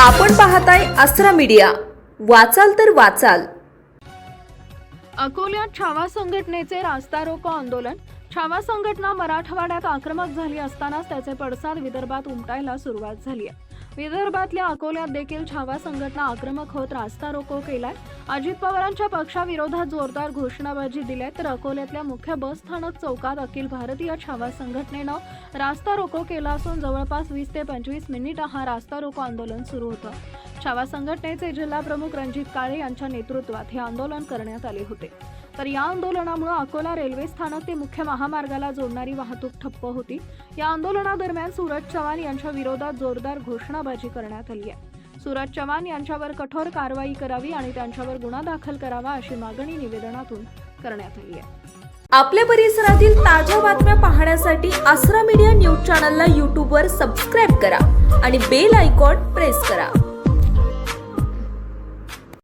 आपण पाहताय अस्त्रा मीडिया. वाचाल तर वाचाल. अकोल्यात छावा संघटनेचे रास्ता रोको आंदोलन. छावा संघटना मराठवाड्यात आक्रमक झाली असतानाच त्याचे पडसाद विदर्भात उमटायला सुरुवात झाली आहे. विदर्भातल्या अकोल्यात देखील छावा संघटना आक्रमक होत रास्ता रोको केलाय. अजित पवारांच्या पक्षाविरोधात जोरदार घोषणाबाजी दिल्या तर अकोल्यातल्या मुख्य बस स्थानक चौकात अखिल भारतीय छावा संघटनेनं रास्ता रोको केला असून जवळपास वीस ते पंचवीस मिनिट हा रास्ता रोको आंदोलन सुरू होतं. छावा संघटनेचे जिल्हा प्रमुख रणजित काळे यांच्या नेतृत्वात हे आंदोलन करण्यात आले होते. तर या आंदोलनामुळे अकोला रेल्वे स्थानक ते मुख्य महामार्गाला जोडणारी वाहतूक ठप्प होती. या आंदोलनादरम्यान सूरज चव्हाण यांच्या विरोधात जोरदार घोषणाबाजी करण्यात आली आहे. सूरज चव्हाण यांच्यावर कठोर कारवाई करावी आणि त्यांच्यावर गुन्हा दाखल करावा अशी मागणी निवेदनातून करण्यात आली आहे. आपल्या परिसरातील ताज्या बातम्या पाहण्यासाठी आसरा मीडिया न्यूज चॅनलला यूट्यूबवर सबस्क्राईब करा आणि बेल आयकॉन प्रेस करा.